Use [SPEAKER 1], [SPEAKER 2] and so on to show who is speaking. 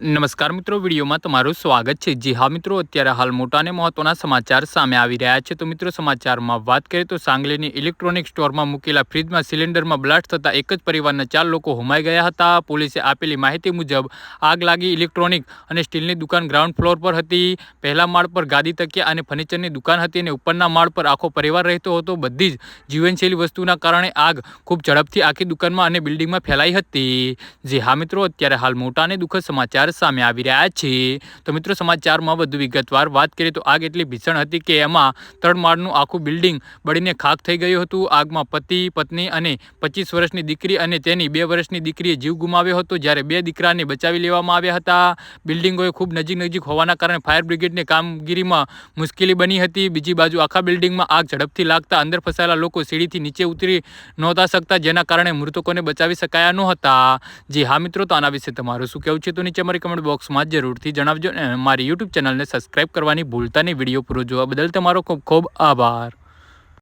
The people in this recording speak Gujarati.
[SPEAKER 1] નમસ્કાર મિત્રો, વિડીયોમાં તમારું સ્વાગત છે. જી હા મિત્રો, અત્યારે હાલ મોટા અને મહત્વના સમાચાર સામે આવી રહ્યા છે. તો મિત્રો, સમાચારમાં વાત કરીએ તો સાંગલીની ઇલેક્ટ્રોનિક સ્ટોરમાં મૂકેલા ફ્રીજમાં સિલિન્ડરમાં બ્લાસ્ટ થતાં એક જ પરિવારના ચાર લોકો હોમાઈ ગયા હતા. પોલીસે આપેલી માહિતી મુજબ, આગ લાગી ઇલેક્ટ્રોનિક અને સ્ટીલની દુકાન ગ્રાઉન્ડ ફ્લોર પર હતી. પહેલા માળ પર ગાદી તકિયા અને ફર્નિચરની દુકાન હતી અને ઉપરના માળ પર આખો પરિવાર રહેતો હતો. બધી જ જીવનશૈલી વસ્તુના કારણે આગ ખૂબ ઝડપથી આખી દુકાનમાં અને બિલ્ડિંગમાં ફેલાઈ હતી. જી હા મિત્રો, અત્યારે હાલ મોટા અને દુઃખદ સમાચાર સામે આવી રહ્યા છે. તો મિત્રો, સમાચારમાં વધુ વિગતવાર વાત કરીએ તો આગ એટલી ભીષણ હતી કે એમાં ત્રણ માળનું આખું બિલ્ડિંગ બળીને ખાક થઈ ગયું હતું. આગમાં પતિ, પત્ની અને પચીસ વર્ષની દીકરી અને તેની બે વર્ષની દીકરીએ જીવ ગુમાવ્યો હતો. જ્યારે બે દીકરાને બચાવી લેવામાં આવ્યા હતા. બિલ્ડિંગોએ ખૂબ નજીક નજીક હોવાના કારણે ફાયર બ્રિગેડની કામગીરીમાં મુશ્કેલી બની હતી. બીજી બાજુ આખા બિલ્ડિંગમાં આગ ઝડપથી લાગતા અંદર ફસાયેલા લોકો સીડીથી નીચે ઉતરી નહોતા શકતા, જેના કારણે મૃતકોને બચાવી શકાયા નહોતા જી હા મિત્રો, તો આના વિશે તમારું શું કહેવું છે? તો નીચે અમારી કમેન્ટ બોક્સમાં જરૂરથી જણાવજો અને મારી યુટ્યુબ ચેનલને સબસ્ક્રાઈબ કરવાની ભૂલતા નહીં. વીડિયો પૂરો જોવા બદલ તમારો ખૂબ ખૂબ આભાર.